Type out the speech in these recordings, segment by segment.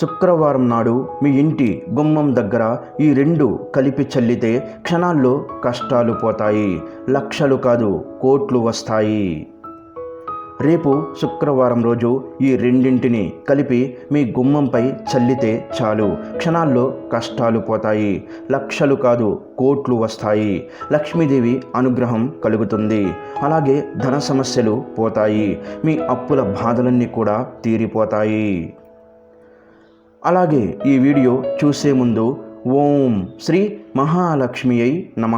శుక్రవారం నాడు మీ ఇంటి గుమ్మం దగ్గర ఈ రెండు కలిపి చల్లితే క్షణాల్లో కష్టాలు పోతాయి లక్షలు కాదు కోట్లు వస్తాయి. రేపు శుక్రవారం రోజు ఈ రెండింటిని కలిపి మీ గుమ్మంపై చల్లితే చాలు. క్షణాల్లో కష్టాలు పోతాయి లక్షలు కాదు కోట్లు వస్తాయి. లక్ష్మీదేవి అనుగ్రహం కలుగుతుంది. అలాగే ధన సమస్యలు పోతాయి. మీ అప్పుల బాధలన్నీ కూడా తీరిపోతాయి. అలాగే ఈ వీడియో చూసే ముందు ఓం శ్రీ మహాలక్ష్మి అయి నమ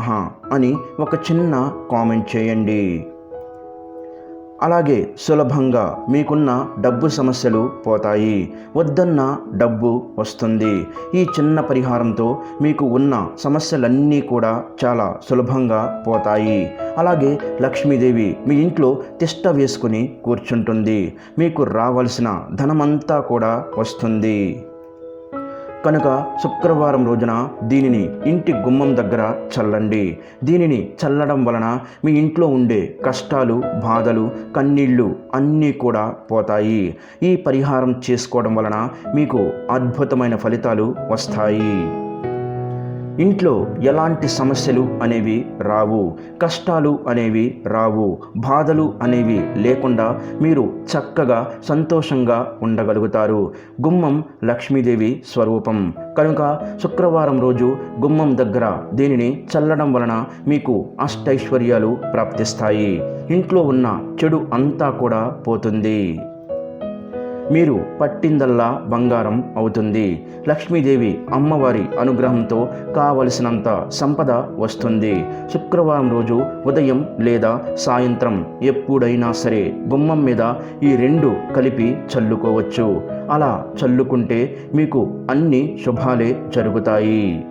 అని ఒక చిన్న కామెంట్ చేయండి. అలాగే సులభంగా మీకున్న డబ్బు సమస్యలు పోతాయి. వద్దన్న డబ్బు వస్తుంది. ఈ చిన్న పరిహారంతో మీకు ఉన్న సమస్యలన్నీ కూడా చాలా సులభంగా పోతాయి. అలాగే లక్ష్మీదేవి మీ ఇంట్లో తిష్ట వేసుకుని కూర్చుంటుంది. మీకు రావాల్సిన ధనమంతా కూడా వస్తుంది. కనుక శుక్రవారం రోజున దీనిని ఇంటి గుమ్మం దగ్గర చల్లండి. దీనిని చల్లడం వలన మీ ఇంట్లో ఉండే కష్టాలు బాధలు కన్నీళ్ళు అన్నీ కూడా పోతాయి. ఈ పరిహారం చేసుకోవడం వలన మీకు అద్భుతమైన ఫలితాలు వస్తాయి. ఇంట్లో ఎలాంటి సమస్యలు అనేవి రావు కష్టాలు అనేవి రావు బాధలు అనేవి లేకుండా మీరు చక్కగా సంతోషంగా ఉండగలుగుతారు. గుమ్మం లక్ష్మీదేవి స్వరూపం. కనుక శుక్రవారం రోజు గుమ్మం దగ్గర దీనిని చల్లడం వలన మీకు అష్టైశ్వర్యాలు ప్రాప్తిస్తాయి. ఇంట్లో ఉన్న చెడు అంతా కూడా పోతుంది. మీరు పట్టిందల్లా బంగారం అవుతుంది. లక్ష్మీదేవి అమ్మవారి అనుగ్రహంతో కావలసినంత సంపద వస్తుంది. శుక్రవారం రోజు ఉదయం లేదా సాయంత్రం ఎప్పుడైనా సరే గుమ్మం మీద ఈ రెండు కలిపి చల్లుకోవచ్చు. అలా చల్లుకుంటే మీకు అన్ని శుభాలే జరుగుతాయి.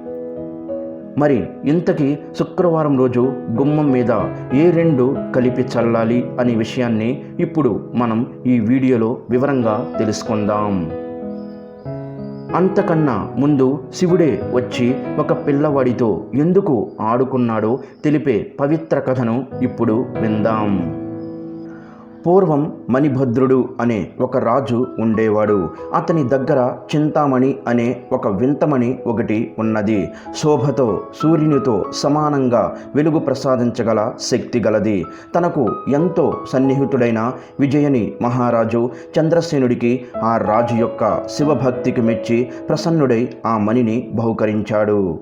మరి ఇంతకీ శుక్రవారం రోజు గుమ్మం మీద ఏ రెండు కలిపి చల్లాలి అనే విషయాన్ని ఇప్పుడు మనం ఈ వీడియోలో వివరంగా తెలుసుకుందాం. అంతకన్నా ముందు శివుడే వచ్చి ఒక పిల్లవాడితో ఎందుకు ఆడుకున్నాడో తెలిపే పవిత్ర కథను ఇప్పుడు విందాం. పూర్వం మణిభద్రుడు అనే ఒక రాజు ఉండేవాడు. అతని దగ్గర చింతామణి అనే ఒక వింతమణి ఒకటి ఉన్నది. శోభతో సూర్యునితో సమానంగా వెలుగు ప్రసాదించగల శక్తి గలది. తనకు ఎంతో సన్నిహితుడైన విజయని మహారాజు చంద్రసేనుడికి ఆ రాజు యొక్క శివభక్తికి మెచ్చి ప్రసన్నుడై ఆ మణిని బహుకరించాడు.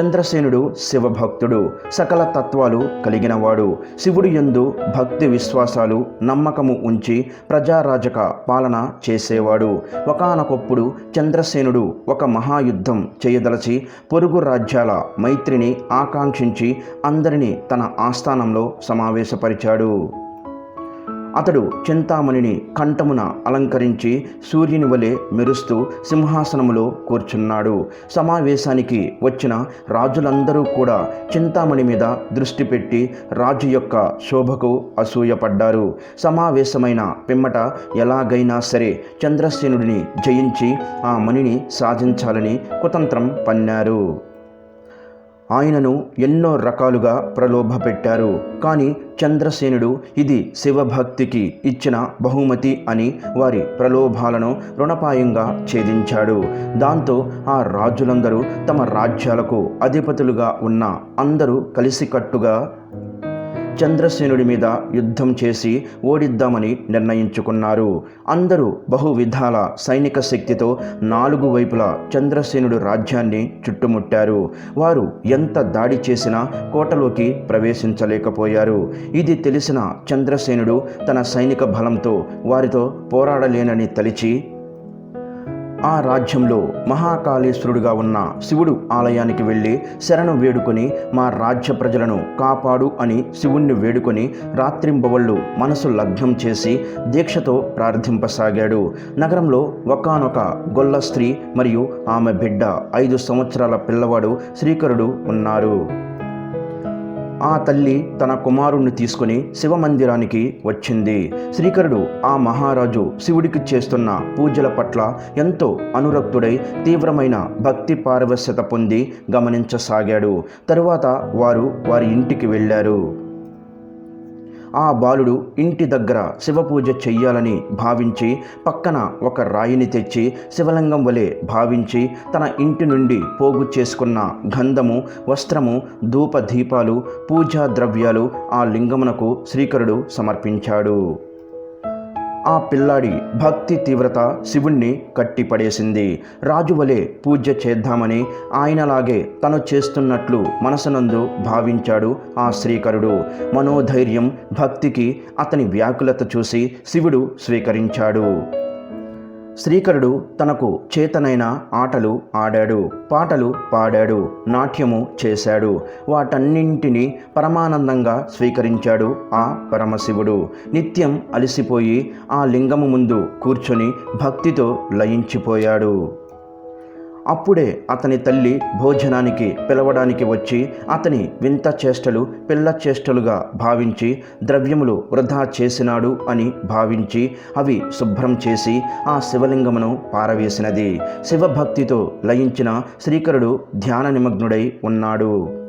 చంద్రసేనుడు శివభక్తుడు. సకల తత్వాలు కలిగినవాడు. శివుడు యందు భక్తి విశ్వాసాలు నమ్మకము ఉంచి ప్రజారాజక పాలన చేసేవాడు. ఒకనకొప్పుడు చంద్రసేనుడు ఒక మహాయుద్ధం చేయదలచి పొరుగు రాజ్యాల మైత్రిని ఆకాంక్షించి అందరినీ తన ఆస్థానంలో సమావేశపరిచాడు. అతడు చింతామణిని కంఠమున అలంకరించి సూర్యుని వలె మెరుస్తూ సింహాసనములో కూర్చున్నాడు. సమావేశానికి వచ్చిన రాజులందరూ కూడా చింతామణి మీద దృష్టి పెట్టి రాజు యొక్క శోభకు అసూయపడ్డారు. సమావేశమైన పిమ్మట ఎలాగైనా సరే చంద్రసేనుడిని జయించి ఆ మణిని సాధించాలని కుతంత్రం పన్నారు. ఆయనను ఎన్నో రకాలుగా ప్రలోభపెట్టారు. కానీ చంద్రసేనుడు ఇది శివభక్తికి ఇచ్చిన బహుమతి అని వారి ప్రలోభాలను రుణపాయంగా ఛేదించాడు. దాంతో ఆ రాజులందరూ తమ రాజ్యాలకు అధిపతులుగా ఉన్న అందరూ కలిసికట్టుగా చంద్రసేనుడి మీద యుద్ధం చేసి ఓడిద్దామని నిర్ణయించుకున్నారు. అందరూ బహువిధాల సైనిక శక్తితో నాలుగు వైపులా చంద్రసేనుడు రాజ్యాన్ని చుట్టుముట్టారు. వారు ఎంత దాడి చేసినా కోటలోకి ప్రవేశించలేకపోయారు. ఇది తెలిసిన చంద్రసేనుడు తన సైనిక బలంతో వారితో పోరాడలేనని తలిచి ఆ రాజ్యంలో మహాకాళేశ్వరుడుగా ఉన్న శివుడు ఆలయానికి వెళ్ళి శరణు వేడుకొని మా రాజ్య ప్రజలను కాపాడు అని శివుణ్ణి వేడుకొని రాత్రింబవళ్ళు మనసు లగ్నం చేసి దీక్షతో ప్రార్థింపసాగాడు. నగరంలో ఒకనొక గొల్ల స్త్రీ మరియు ఆమె బిడ్డ ఐదు సంవత్సరాల పిల్లవాడు శ్రీకరుడు ఉన్నారు. ఆ తల్లి తన కుమారుణ్ణి తీసుకుని శివమందిరానికి వచ్చింది. శ్రీకరుడు ఆ మహారాజు శివుడికి చేస్తున్న పూజల పట్ల ఎంతో అనురక్తుడై తీవ్రమైన భక్తి పారవశ్యత పొంది గమనించసాగాడు. తరువాత వారు వారి ఇంటికి వెళ్ళారు. ఆ బాలుడు ఇంటి దగ్గర శివపూజ చెయ్యాలని భావించి పక్కన ఒక రాయిని తెచ్చి శివలింగం వలె భావించి తన ఇంటి నుండి పోగు చేసుకున్న గంధము వస్త్రము ధూప దీపాలు పూజా ద్రవ్యాలు ఆ లింగమునకు శ్రీకరుడు సమర్పించాడు. ఆ పిల్లాడి భక్తి తీవ్రత శివుణ్ణి కట్టిపడేసింది. రాజువలే పూజ చేద్దామని ఆయనలాగే తను చేస్తున్నట్లు మనసునందు భావించాడు ఆ శ్రీకరుడు. మనోధైర్యం భక్తికి అతని వ్యాకులత చూసి శివుడు స్వీకరించాడు. శ్రీకరుడు తనకు చేతనైన ఆటలు ఆడాడు పాటలు పాడాడు నాట్యము చేశాడు. వాటన్నింటినీ పరమానందంగా స్వీకరించాడు ఆ పరమశివుడు. నిత్యం అలసిపోయి ఆ లింగము ముందు కూర్చొని భక్తితో లయించిపోయాడు. అప్పుడే అతని తల్లి భోజనానికి పిలవడానికి వచ్చి అతని వింత చేష్టలు పిల్ల చేష్టలుగా భావించి ద్రవ్యములు వృధా చేసినాడు అని భావించి అవి శుభ్రం చేసి ఆ శివలింగమును పారవేసినది. శివభక్తితో లయించిన శ్రీకరుడు ధ్యాన నిమగ్నుడై ఉన్నాడు.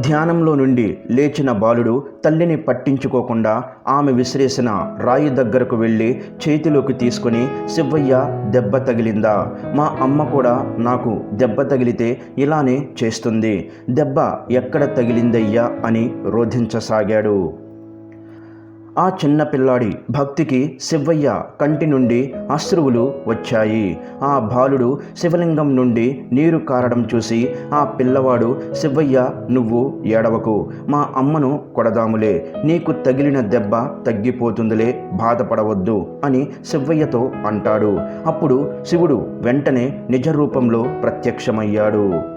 ధ్యానంలో నుండి లేచిన బాలుడు తల్లిని పట్టించుకోకుండా ఆమె విసిరేసిన రాయి దగ్గరకు వెళ్ళి చేతిలోకి తీసుకొని శివయ్య దెబ్బ తగిలిందా? మా అమ్మ కూడా నాకు దెబ్బ తగిలితే ఇలానే చేస్తుంది. దెబ్బ ఎక్కడ తగిలిందయ్యా? అని రోధించసాగాడు. ఆ చిన్న పిల్లాడి భక్తికి శివయ్య కంటి నుండి అశ్రువులు వచ్చాయి. ఆ బాలుడు శివలింగం నుండి నీరు కారడం చూసి ఆ పిల్లవాడు శివయ్య నువ్వు ఏడవకు. మా అమ్మను కొడదాములే. నీకు తగిలిన దెబ్బ తగ్గిపోతుందిలే. బాధపడవద్దు అని శివయ్యతో అంటాడు. అప్పుడు శివుడు వెంటనే నిజ రూపంలో ప్రత్యక్షమయ్యాడు.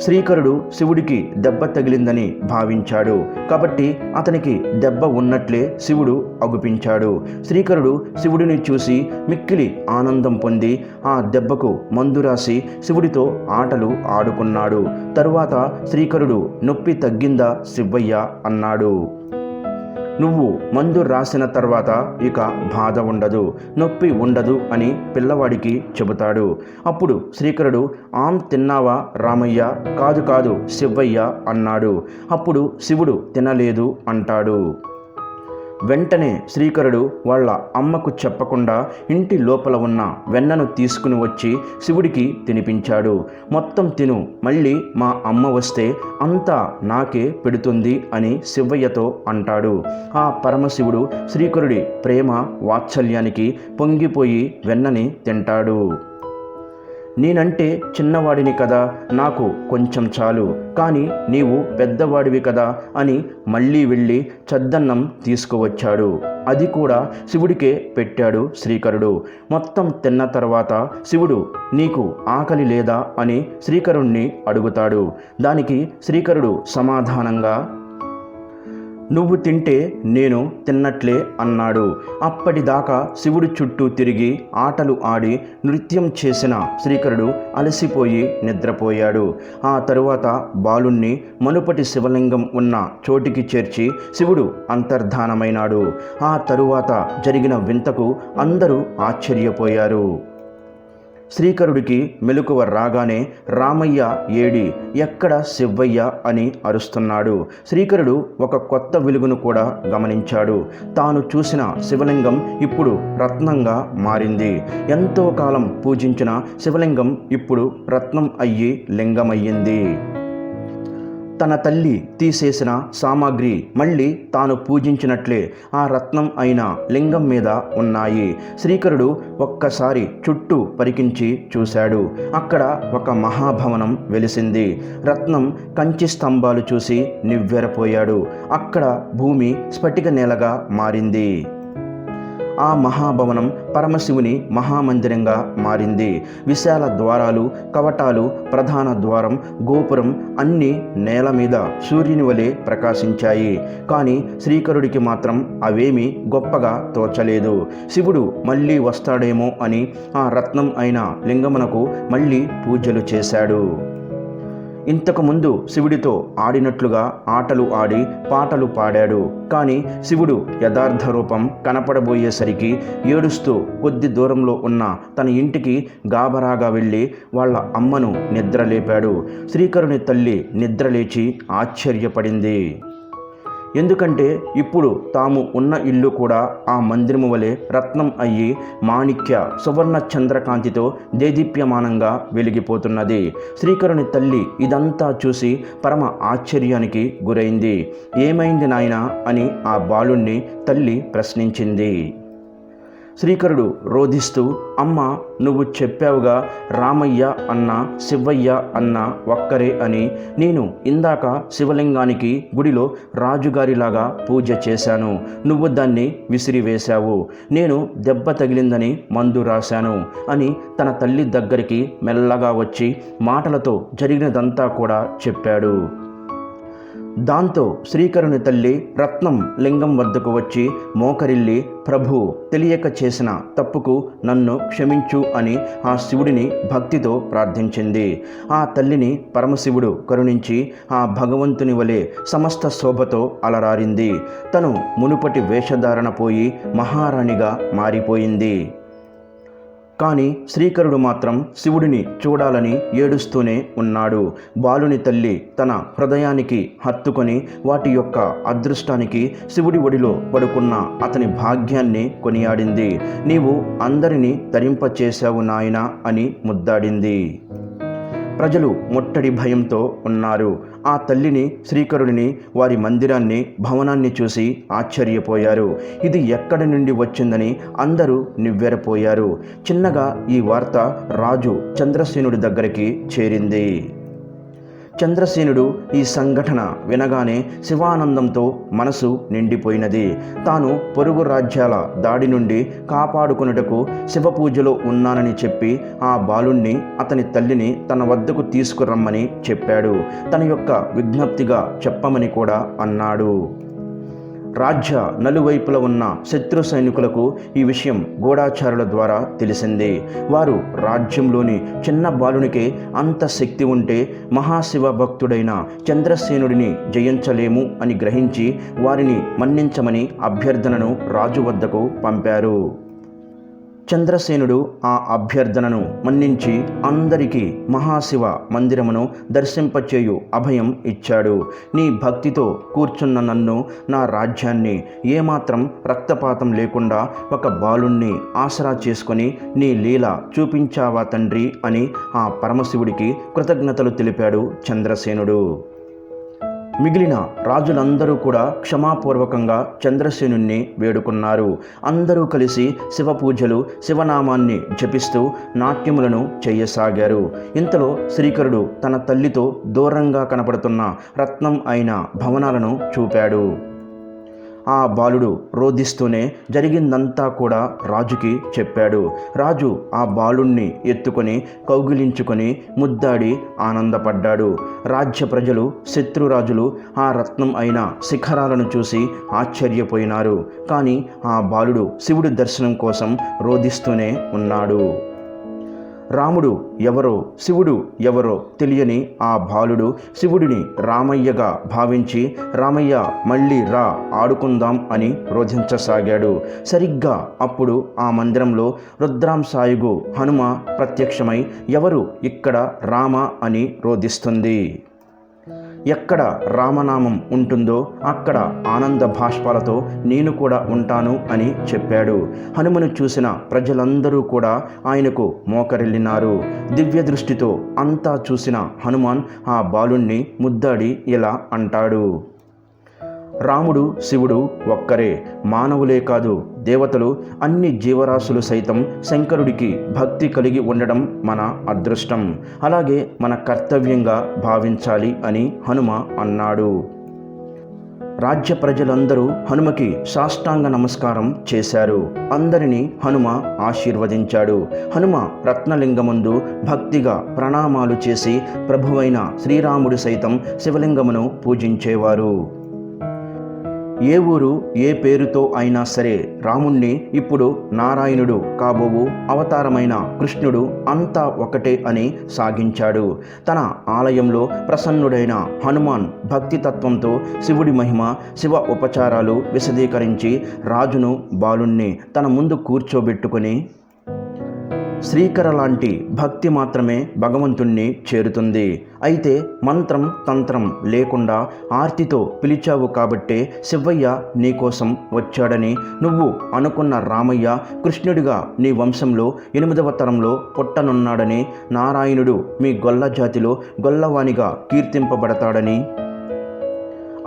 శ్రీకరుడు శివుడికి దెబ్బ తగిలిందని భావించాడు. కాబట్టి అతనికి దెబ్బ ఉన్నట్లే శివుడు అగుపించాడు. శ్రీకరుడు శివుడిని చూసి మిక్కిలి ఆనందం పొంది ఆ దెబ్బకు మందు రాసి శివుడితో ఆటలు ఆడుకున్నాడు. తరువాత శ్రీకరుడు నొప్పి తగ్గిందా శివయ్య అన్నాడు. నువ్వు మందు రాసిన తర్వాత ఇక బాధ ఉండదు నొప్పి ఉండదు అని పిల్లవాడికి చెబుతాడు. అప్పుడు శ్రీకరుడు ఆం తిన్నావా రామయ్య? కాదు కాదు శివయ్య అన్నాడు. అప్పుడు శివుడు తినలేదు అంటాడు. వెంటనే శ్రీకరుడు వాళ్ళ అమ్మకు చెప్పకుండా ఇంటి లోపల ఉన్న వెన్నను తీసుకుని వచ్చి శివుడికి తినిపించాడు. మొత్తం తిను మళ్ళీ మా అమ్మ వస్తే అంతా నాకే పెడుతుంది అని శివయ్యతో అంటాడు. ఆ పరమశివుడు శ్రీకరుడి ప్రేమ వాత్సల్యానికి పొంగిపోయి వెన్నని తింటాడు. నేనంటే చిన్నవాడిని కదా నాకు కొంచెం చాలు. కానీ నీవు పెద్దవాడివి కదా అని మళ్ళీ వెళ్ళి చద్దన్నం తీసుకువచ్చాడు. అది కూడా శివుడికే పెట్టాడు శ్రీకరుడు. మొత్తం తిన్న తర్వాత శివుడు నీకు ఆకలి లేదా అని శ్రీకరుణ్ణి అడుగుతాడు. దానికి శ్రీకరుడు సమాధానంగా నువ్వు తింటే నేను తిన్నట్లే అన్నాడు. అప్పటిదాకా శివుడి చుట్టూ తిరిగి ఆటలు ఆడి నృత్యం చేసిన శ్రీకరుడు అలసిపోయి నిద్రపోయాడు. ఆ తరువాత బాలుణ్ణి మనుపటి శివలింగం ఉన్న చోటికి చేర్చి శివుడు అంతర్ధానమైనాడు. ఆ తరువాత జరిగిన వింతకు అందరూ ఆశ్చర్యపోయారు. శ్రీకరుడికి మెలకువ రాగానే రామయ్య ఏడి ఎక్కడ శివయ్య అని అరుస్తున్నాడు. శ్రీకరుడు ఒక కొత్త వెలుగును కూడా గమనించాడు. తాను చూసిన శివలింగం ఇప్పుడు రత్నంగా మారింది. ఎంతో కాలం పూజించిన శివలింగం ఇప్పుడు రత్నం అయ్యి లింగమయ్యింది. తన తల్లి తీసేసిన సామాగ్రి మళ్ళీ తాను పూజించినట్లే ఆ రత్నం అయిన లింగం మీద ఉన్నాయి. శ్రీకరుడు ఒక్కసారి చుట్టూ పరికించి చూశాడు. అక్కడ ఒక మహాభవనం వెలిసింది. రత్నం కంచి స్తంభాలు చూసి నివ్వెరపోయాడు. అక్కడ భూమి స్ఫటిక నేలగా మారింది. ఆ మహాభవనం పరమశివుని మహామందిరంగా మారింది. విశాల ద్వారాలు కవటాలు ప్రధాన ద్వారం గోపురం అన్నీ నేల మీద సూర్యుని వలె ప్రకాశించాయి. కానీ శ్రీకరుడికి మాత్రం అవేమీ గొప్పగా తోచలేదు. శివుడు మళ్ళీ వస్తాడేమో అని ఆ రత్నం అయిన లింగమునకు మళ్ళీ పూజలు చేశాడు. ఇంతకుముందు శివుడితో ఆడినట్లుగా ఆటలు ఆడి పాటలు పాడాడు. కానీ శివుడు యథార్థ రూపం కనపడబోయేసరికి ఏడుస్తూ కొద్ది దూరంలో ఉన్న తన ఇంటికి గాబరాగా వెళ్ళి వాళ్ళ అమ్మను నిద్రలేపాడు. శ్రీకరుని తల్లి నిద్రలేచి ఆశ్చర్యపడింది. ఎందుకంటే ఇప్పుడు తాము ఉన్న ఇల్లు కూడా ఆ మందిరము వలె రత్నం అయ్యి మాణిక్య సువర్ణ చంద్రకాంతితో దేదీప్యమానంగా వెలిగిపోతున్నది. శ్రీకరుని తల్లి ఇదంతా చూసి పరమ ఆశ్చర్యానికి గురైంది. ఏమైంది నాయనా అని ఆ బాలుణ్ణి తల్లి ప్రశ్నించింది. శ్రీకరుడు రోధిస్తూ అమ్మ నువ్వు చెప్పావుగా రామయ్య అన్న శివయ్య అన్న ఒక్కరే అని నేను ఇందాక శివలింగానికి గుడిలో రాజుగారిలాగా పూజ చేశాను. నువ్వు దాన్ని విసిరివేశావు. నేను దెబ్బ తగిలిందని మందు రాశాను అని తన తల్లి దగ్గరికి మెల్లగా వచ్చి మాటలతో జరిగినదంతా కూడా చెప్పాడు. దాంతో శ్రీకరుని తల్లి రత్నం లింగం వద్దకు వచ్చి మోకరిల్లి ప్రభు తెలియక చేసిన తప్పుకు నన్ను క్షమించు అని ఆ శివుడిని భక్తితో ప్రార్థించింది. ఆ తల్లిని పరమశివుడు కరుణించి ఆ భగవంతుని వలె సమస్త శోభతో అలరారింది. తను మునుపటి వేషధారణ పోయి మహారాణిగా మారిపోయింది. కానీ శ్రీకరుడు మాత్రం శివుడిని చూడాలని ఏడుస్తూనే ఉన్నాడు. బాలుని తల్లి తన హృదయానికి హత్తుకొని వాటి యొక్క అదృష్టానికి శివుడి ఒడిలో పడుకున్న అతని భాగ్యాన్ని కొనియాడింది. నీవు అందరినీ తరింపచేశావు నాయనా అని ముద్దాడింది. ప్రజలు ముట్టడి భయంతో ఉన్నారు. ఆ తల్లిని శ్రీకరుడిని వారి మందిరాన్ని భవనాన్ని చూసి ఆశ్చర్యపోయారు. ఇది ఎక్కడి నుండి వచ్చిందని అందరూ నివ్వెరపోయారు. చిన్నగా ఈ వార్త రాజు చంద్రసేనుడి దగ్గరికి చేరింది. చంద్రసేనుడు ఈ సంఘటన వినగానే శివానందంతో మనసు నిండిపోయినది. తాను పొరుగు రాజ్యాల దాడి నుండి కాపాడుకొనుటకు శివపూజలో ఉన్నానని చెప్పి ఆ బాలుణ్ణి అతని తల్లిని తన వద్దకు తీసుకురమ్మని చెప్పాడు. తన యొక్క విజ్ఞప్తిగా చెప్పమని కూడా అన్నాడు. రాజ్య నలువైపుల ఉన్న శత్రు సైనికులకు ఈ విషయం గూఢాచారుల ద్వారా తెలిసింది. వారు రాజ్యంలోని చిన్న బాలునికే అంత శక్తి ఉంటే మహాశివ భక్తుడైన చంద్రసేనుడిని జయించలేము అని గ్రహించి వారిని మన్నించమని అభ్యర్థనను రాజు వద్దకు పంపారు. చంద్రసేనుడు ఆ అభ్యర్థనను మన్నించి అందరికీ మహాశివ మందిరమును దర్శింపచేయు అభయం ఇచ్చాడు. నీ భక్తితో కూర్చున్న నన్ను నా రాజ్యాన్ని ఏమాత్రం రక్తపాతం లేకుండా ఒక బాలుణ్ణి ఆసరా చేసుకొని నీ లీల చూపించావా తండ్రి అని ఆ పరమశివుడికి కృతజ్ఞతలు తెలిపాడు చంద్రసేనుడు. మిగిలిన రాజులందరూ కూడా క్షమాపూర్వకంగా చంద్రసేనుణ్ణి వేడుకున్నారు. అందరూ కలిసి శివ పూజలు శివనామాన్ని జపిస్తూ నాట్యములను చేయసాగారు. ఇంతలో శ్రీకరుడు తన తల్లితో దూరంగా కనపడుతున్న రత్నం అయిన భవనాలను చూపాడు. ఆ బాలుడు రోధిస్తూనే జరిగిందంతా కూడా రాజుకి చెప్పాడు. రాజు ఆ బాలుణ్ణి ఎత్తుకొని కౌగిలించుకొని ముద్దాడి ఆనందపడ్డాడు. రాజ్య ప్రజలు శత్రురాజులు ఆ రత్నం అయిన శిఖరాలను చూసి ఆశ్చర్యపోయినారు. కానీ ఆ బాలుడు శివుడి దర్శనం కోసం రోధిస్తూనే ఉన్నాడు. రాముడు ఎవరో శివుడు ఎవరో తెలియని ఆ బాలుడు శివుడిని రామయ్యగా భావించి రామయ్య మళ్ళీ రా ఆడుకుందాం అని రోధించసాగాడు. సరిగ్గా అప్పుడు ఆ మందిరంలో రుద్రాంసాయుగు హనుమ ప్రత్యక్షమై ఎవరు? ఇక్కడ రామ అని రోధిస్తుంది. ఎక్కడ రామనామం ఉంటుందో అక్కడ ఆనంద భాష్పాలతో నేను కూడా ఉంటాను అని చెప్పాడు. హనుమను చూసిన ప్రజలందరూ కూడా ఆయనకు మోకరిల్లినారు. దివ్య దృష్టితో అంతా చూసిన హనుమాన్ ఆ బాలుణ్ణి ముద్దాడి ఇలా అంటాడు. రాముడు శివుడు ఒక్కరే. మానవులే కాదు దేవతలు అన్ని జీవరాశులు సైతం శంకరుడికి భక్తి కలిగి ఉండడం మన అదృష్టం. అలాగే మన కర్తవ్యంగా భావించాలి అని హనుమ అన్నాడు. రాజ్య ప్రజలందరూ హనుమకి సాష్టాంగ నమస్కారం చేశారు. అందరినీ హనుమ ఆశీర్వదించాడు. హనుమ రత్నలింగముందు భక్తిగా ప్రణామాలు చేసి ప్రభువైన శ్రీరాముడు సైతం శివలింగమును పూజించేవారు. ఏ ఊరు ఏ పేరుతో అయినా సరే రాముణ్ణి ఇప్పుడు నారాయణుడు కాబోవు అవతారమైన కృష్ణుడు అంతా ఒకటే అని సాగించాడు. తన ఆలయంలో ప్రసన్నుడైన హనుమాన్ భక్తి తత్వంతో శివుడి మహిమ శివ ఉపచారాలు విశదీకరించి రాజును బాలుణ్ణి తన ముందు కూర్చోబెట్టుకొని శ్రీకర లాంటి భక్తి మాత్రమే భగవంతుణ్ణి చేరుతుంది. అయితే మంత్రం తంత్రం లేకుండా ఆర్తితో పిలిచావు కాబట్టే శివయ్య నీకోసం వచ్చాడని నువ్వు అనుకున్న రామయ్య కృష్ణుడిగా నీ వంశంలో ఎనిమిదవ తరంలో పుట్టనున్నాడని నారాయణుడు మీ గొల్ల జాతిలో గొల్లవానిగా కీర్తింపబడతాడని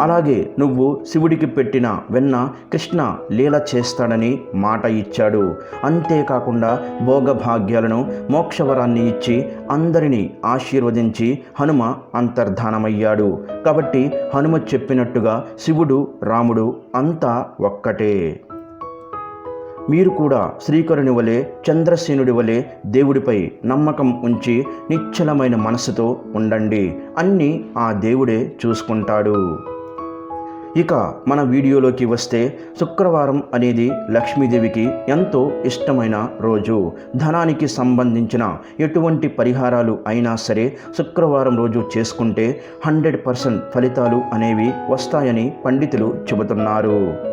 అలాగే నువ్వు శివుడికి పెట్టిన వెన్న కృష్ణ లీల చేస్తాడని మాట ఇచ్చాడు. అంతేకాకుండా భోగభాగ్యాలను మోక్షవరాన్ని ఇచ్చి అందరినీ ఆశీర్వదించి హనుమ అంతర్ధానమయ్యాడు. కాబట్టి హనుమ చెప్పినట్టుగా శివుడు రాముడు అంతా ఒక్కటే. మీరు కూడా శ్రీకరుని వలె చంద్రసేనుడి వలె దేవుడిపై నమ్మకం ఉంచి నిశ్చలమైన మనసుతో ఉండండి. అన్నీ ఆ దేవుడే చూసుకుంటాడు. ఇక మన వీడియోలోకి వస్తే శుక్రవారం అనేది లక్ష్మీదేవికి ఎంతో ఇష్టమైన రోజు. ధనానికి సంబంధించిన ఎటువంటి పరిహారాలు అయినా సరే శుక్రవారం రోజు చేసుకుంటే హండ్రెడ్ పర్సెంట్ ఫలితాలు అనేవి వస్తాయని పండితులు చెబుతున్నారు.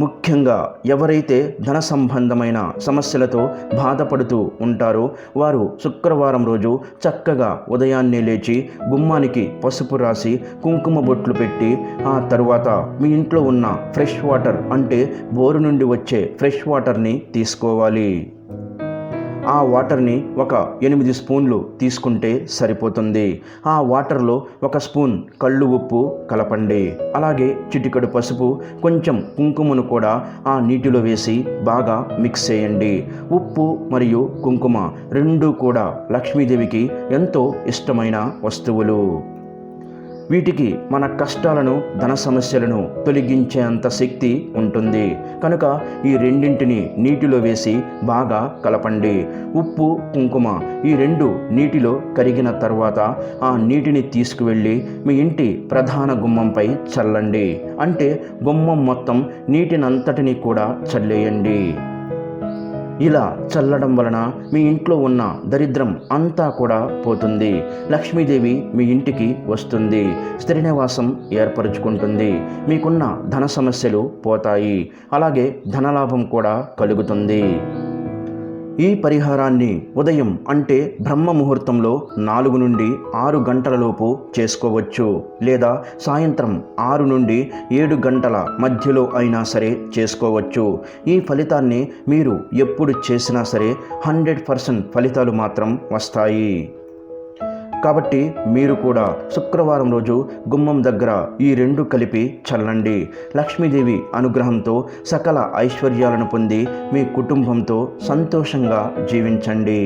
ముఖ్యంగా ఎవరైతే ధన సంబంధమైన సమస్యలతో బాధపడుతూ ఉంటారో వారు శుక్రవారం రోజు చక్కగా ఉదయాన్నే లేచి గుమ్మానికి పసుపు రాసి కుంకుమ బొట్లు పెట్టి ఆ తరువాత మీ ఇంట్లో ఉన్న ఫ్రెష్ వాటర్ అంటే బోరు నుండి వచ్చే ఫ్రెష్ వాటర్ని తీసుకోవాలి. ఆ వాటర్ని ఒక ఎనిమిది స్పూన్లు తీసుకుంటే సరిపోతుంది. ఆ వాటర్లో ఒక స్పూన్ కళ్ళు ఉప్పు కలపండి. అలాగే చిటికడు పసుపు కొంచెం కుంకుమను కూడా ఆ నీటిలో వేసి బాగా మిక్స్ చేయండి. ఉప్పు మరియు కుంకుమ రెండూ కూడా లక్ష్మీదేవికి ఎంతో ఇష్టమైన వస్తువులు. వీటికి మన కష్టాలను ధన సమస్యలను తొలగించేంత శక్తి ఉంటుంది. కనుక ఈ రెండింటిని నీటిలో వేసి బాగా కలపండి. ఉప్పు కుంకుమ ఈ రెండు నీటిలో కరిగిన తర్వాత ఆ నీటిని తీసుకువెళ్ళి మీ ఇంటి ప్రధాన గుమ్మంపై చల్లండి. అంటే గుమ్మం మొత్తం నీటినంతటిని కూడా చల్లేయండి. ఇలా చల్లడం వలన మీ ఇంట్లో ఉన్న దరిద్రం అంతా కూడా పోతుంది. లక్ష్మీదేవి మీ ఇంటికి వస్తుంది. స్త్రీ నివాసం ఏర్పరచుకుంటుంది. మీకున్న ధన సమస్యలు పోతాయి. అలాగే ధనలాభం కూడా కలుగుతుంది. ఈ పరిహారాన్ని ఉదయం అంటే బ్రహ్మ ముహూర్తంలో నాలుగు నుండి ఆరు గంటలలోపు చేసుకోవచ్చు లేదా సాయంత్రం ఆరు నుండి ఏడు గంటల మధ్యలో అయినా సరే చేసుకోవచ్చు. ఈ ఫలితాన్ని మీరు ఎప్పుడు చేసినా సరే హండ్రెడ్ పర్సెంట్ ఫలితాలు మాత్రం వస్తాయి. కాబట్టి మీరు కూడా శుక్రవారం రోజు గుమ్మం దగ్గర ఈ రెండు కలిపి చల్లండి. లక్ష్మీదేవి అనుగ్రహంతో సకల ఐశ్వర్యాలను పొంది మీ కుటుంబంతో సంతోషంగా జీవించండి.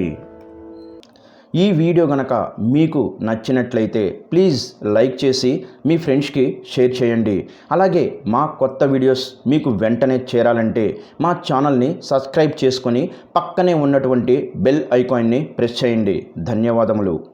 ఈ వీడియో గనక మీకు నచ్చినట్లయితే ప్లీజ్ లైక్ చేసి మీ ఫ్రెండ్స్కి షేర్ చేయండి. అలాగే మా కొత్త వీడియోస్ మీకు వెంటనే చేరాలంటే మా ఛానల్ని సబ్స్క్రైబ్ చేసుకొని పక్కనే ఉన్నటువంటి బెల్ ఐకాన్ని ప్రెస్ చేయండి. ధన్యవాదములు.